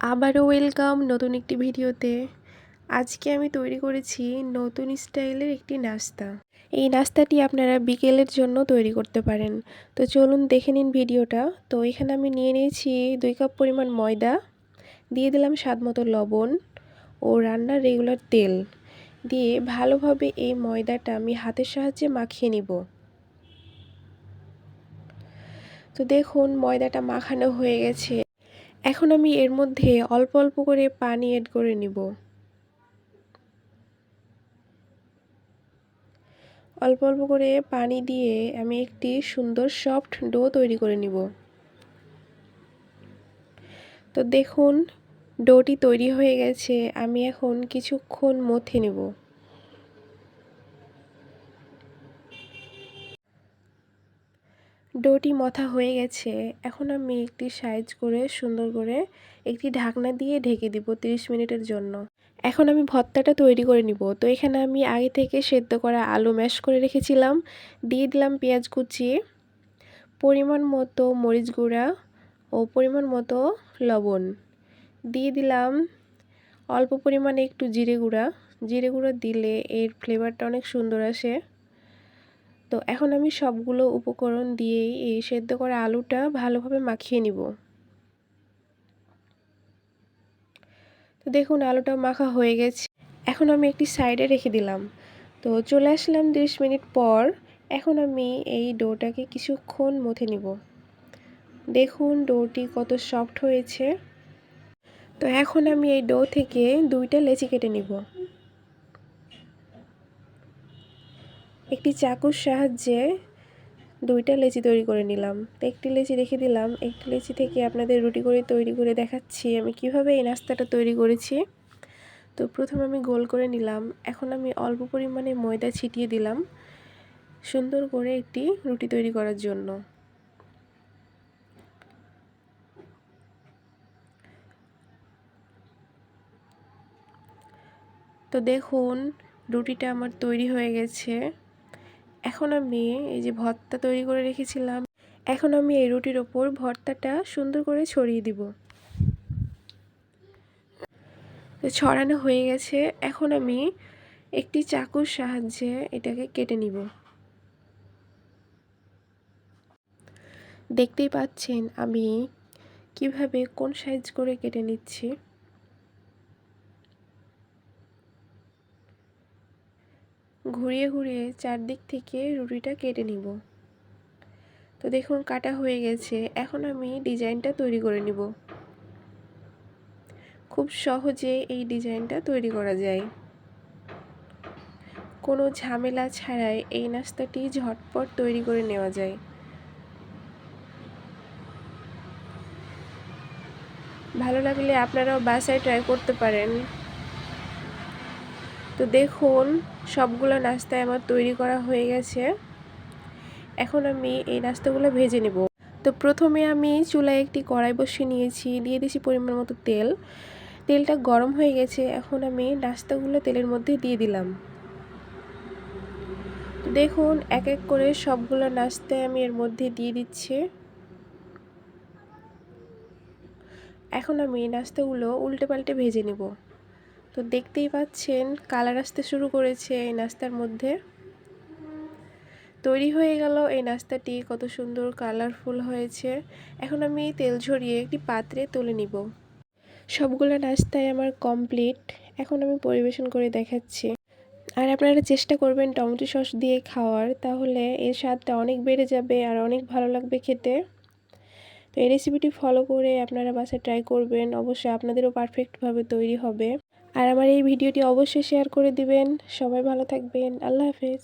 আবারও ওয়েলকাম নতুন একটি ভিডিওতে। আজকে আমি তৈরি করেছি নতুন স্টাইলের একটি নাস্তা। এই নাস্তাটি আপনারা বিকেলের জন্য তৈরি করতে পারেন। তো চলুন দেখে নিন ভিডিওটা। তো এখানে আমি নিয়ে নিয়েছি দুই কাপ পরিমাণ ময়দা, দিয়ে দিলাম স্বাদ মতো লবণ ও রান্নার রেগুলার তেল। দিয়ে ভালোভাবে এই ময়দাটা আমি হাতের সাহায্যে মাখিয়ে নিব। তো দেখুন ময়দাটা মাখানো হয়ে গেছে। এখন আমি এর মধ্যে অল্প অল্প করে পানি এড করে নিব। অল্প অল্প করে পানি দিয়ে আমি একটি সুন্দর সফট ডো তৈরি করে নিব। তো দেখুন, ডোটি তৈরি হয়ে গেছে, আমি এখন কিছুক্ষণ মথে নেব। ডোটি মথা হয়ে গেছে। এখন আমি একটি সাইজ করে, সুন্দর করে একটি ঢাকনা দিয়ে ঢেকে দিব 30 মিনিটের জন্য। এখন আমি ভর্তাটা তৈরি করে নিব। তো এখানে আমি আগে থেকে সেদ্ধ করা আলু ম্যাশ করে রেখেছিলাম। দিয়ে দিলাম পেঁয়াজ কুচি, পরিমাণ মতো মরিচ গুঁড়া ও পরিমাণ মতো লবণ। দিয়ে দিলাম অল্প পরিমাণে একটু জিরে গুঁড়া। জিরে গুঁড়া দিলে এর ফ্লেভারটা অনেক সুন্দর আসে। তো এখন আমি সবগুলো উপকরণ দিয়েই এই সেদ্ধ করা আলুটা ভালোভাবে মাখিয়ে নিব। তো দেখুন আলুটা মাখা হয়ে গেছে। এখন আমি একটি সাইডে রেখে দিলাম। তো চলে আসলাম তিরিশ মিনিট পর। এখন আমি এই ডোটাকে কিছুক্ষণ মথে নিব। দেখুন ডোটি কত সফট হয়েছে। তো এখন আমি এই ডো থেকে দুইটা লেচি কেটে নিব। একটি চাকুর সাহায্যে দুইটা লেচি তৈরি করে নিলাম। তো একটি লেচি রেখে দিলাম। একটি লেচি থেকে আপনাদের রুটি করে তৈরি করে দেখাচ্ছি আমি কীভাবে এই নাস্তাটা তৈরি করেছি। তো প্রথম আমি গোল করে নিলাম। এখন আমি অল্প পরিমাণে ময়দা ছিটিয়ে দিলাম সুন্দর করে একটি রুটি তৈরি করার জন্য। তো দেখুন, রুটিটা আমার তৈরি হয়ে গেছে। এখন আমি এই যে ভর্তা তৈরি করে রেখেছিলাম, এখন আমি এই রুটির ওপর ভর্তাটা সুন্দর করে ছড়িয়ে দিব। ছড়ানো হয়ে গেছে, এখন আমি একটি চাকুর সাহায্যে এটাকে কেটে নিব। দেখতেই পাচ্ছেন আমি কীভাবে কোন সাইজ করে কেটে নিচ্ছি। ঘুরিয়ে ঘুরিয়ে চারদিক থেকে রুটিটা কেটে নিব। তো দেখুন, কাটা হয়ে গেছে। এখন আমি ডিজাইনটা তৈরি করে নিব। খুব সহজে এই ডিজাইনটা তৈরি করা যায়। কোনো ঝামেলা ছাড়াই এই নাস্তাটি ঝটপট তৈরি করে নেওয়া যায়। ভালো লাগলে আপনারাও বাসায় ট্রাই করতে পারেন। তো দেখুন, সবগুলো নাস্তায় আমার তৈরি করা হয়ে গেছে। এখন আমি এই নাস্তাগুলো ভেজে নেব। তো প্রথমে আমি চুলায় একটি কড়াই বসিয়ে নিয়েছি, দিয়ে দিয়েছি পরিমাণ মতো তেল। তেলটা গরম হয়ে গেছে, এখন আমি নাস্তাগুলো তেলের মধ্যে দিয়ে দিলাম। দেখুন, এক এক করে সবগুলো নাস্তায় আমি এর মধ্যে দিয়ে দিচ্ছি। এখন আমি নাস্তাগুলো উল্টে পাল্টে ভেজে নেব। তো দেখতেই পাচ্ছেন, কালার আসতে শুরু করেছে এই নাস্তার মধ্যে। তৈরি হয়ে গেল এই নাস্তাটি, কত সুন্দর, কালারফুল হয়েছে। এখন আমি তেল ঝরিয়ে একটি পাত্রে তুলে নিব। সবগুলো নাস্তায় আমার কমপ্লিট। এখন আমি পরিবেশন করে দেখাচ্ছি। আর আপনারা চেষ্টা করবেন টমেটো সস দিয়ে খাওয়ার, তাহলে এর স্বাদটা অনেক বেড়ে যাবে আর অনেক ভালো লাগবে খেতে। তো এই রেসিপিটি ফলো করে আপনারা বাসায় ট্রাই করবেন, অবশ্যই আপনাদেরও পারফেক্টভাবে তৈরি হবে। আর আমার এই ভিডিওটি অবশ্যই শেয়ার করে দিবেন। সবাই ভালো থাকবেন। আল্লাহ হাফেজ।